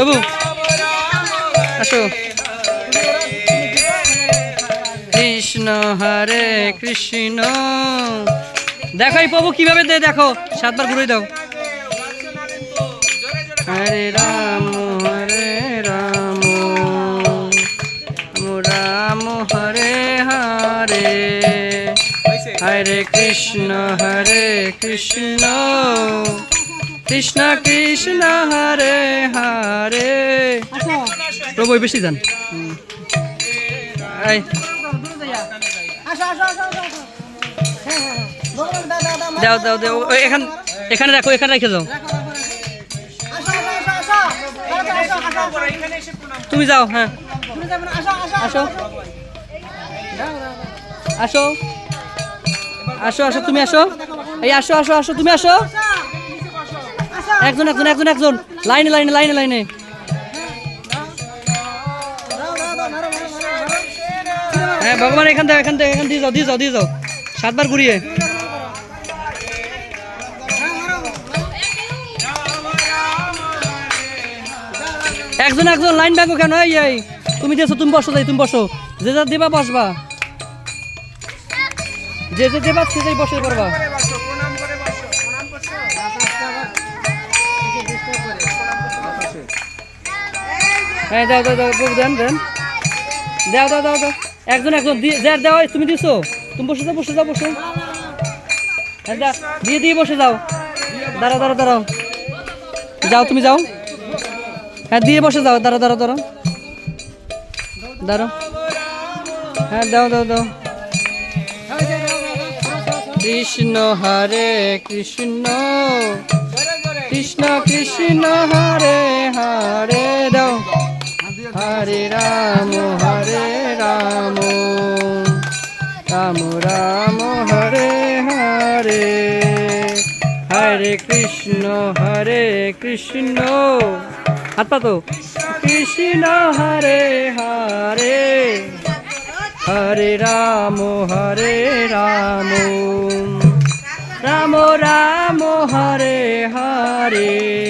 প্রভু, আসো। কৃষ্ণ হরে কৃষ্ণ। দেখো এই প্রভু, কীভাবে দেয় দেখো, সাতবার ঘুরে দাও। হরে রাম হরে রাম রাম, হরে হরে। হরে কৃষ্ণ হরে কৃষ্ণ। কৃষ্ণ কৃষ্ণ, হরে হরে। প্রভু বেশি যান দাও দাও ওই এখান এখানে রাখো, এখানে রেখে আসো তুমি যাও হ্যাঁ। আসো। আসো। আসো আসো, তুমি আসো। এই, আসো আসো আসো, তুমি আসো। একজন একজন একজন একজন। লাইনে লাইনে লাইনে লাইনে। হ্যাঁ ভগবান, এখান থেকে এখান থেকে, এখান দিয়ে যাও দিয়ে যাও দিয়ে যাও। সাতবার ঘুরিয়ে। একজন একজন, লাইন ব্যাগো কেন? এই এই। তুমি দিয়েছ তুমি বসো যাই, তুমি বসো। যে যা দেবা, বসবা। যে যে দেবা, সে যাই বসে পড়বা। হ্যাঁ দাও দাও দাও দেন দেন। দাও দাও দাও দাও। একজন একজন দিয়ে দেওয়া তুমি দিছো। তুমি বসে যাও বসে যাও, বসে। দিয়ে দিয়ে বসে যাও। দাঁড়াও দাঁড়াও দাঁড়াও। যাও, তুমি যাও। হ্যাঁ দিয়ে বসে যাও। দাঁড়াও দাঁড়াও দাঁড়াও। দাঁড়াও। হ্যাঁ দাও দাও দাও। কৃষ্ণ হরে কৃষ্ণ। কৃষ্ণ কৃষ্ণ হরে হরে। দাও। হরে রাম হরে রাম। রাম রাম, হরে হরে। হরে কৃষ্ণ হরে কৃষ্ণ। হাত পাতো কৃষ্ণ, হরে হরে। হরে রাম হরে রাম। রাম রাম, হরে হরে।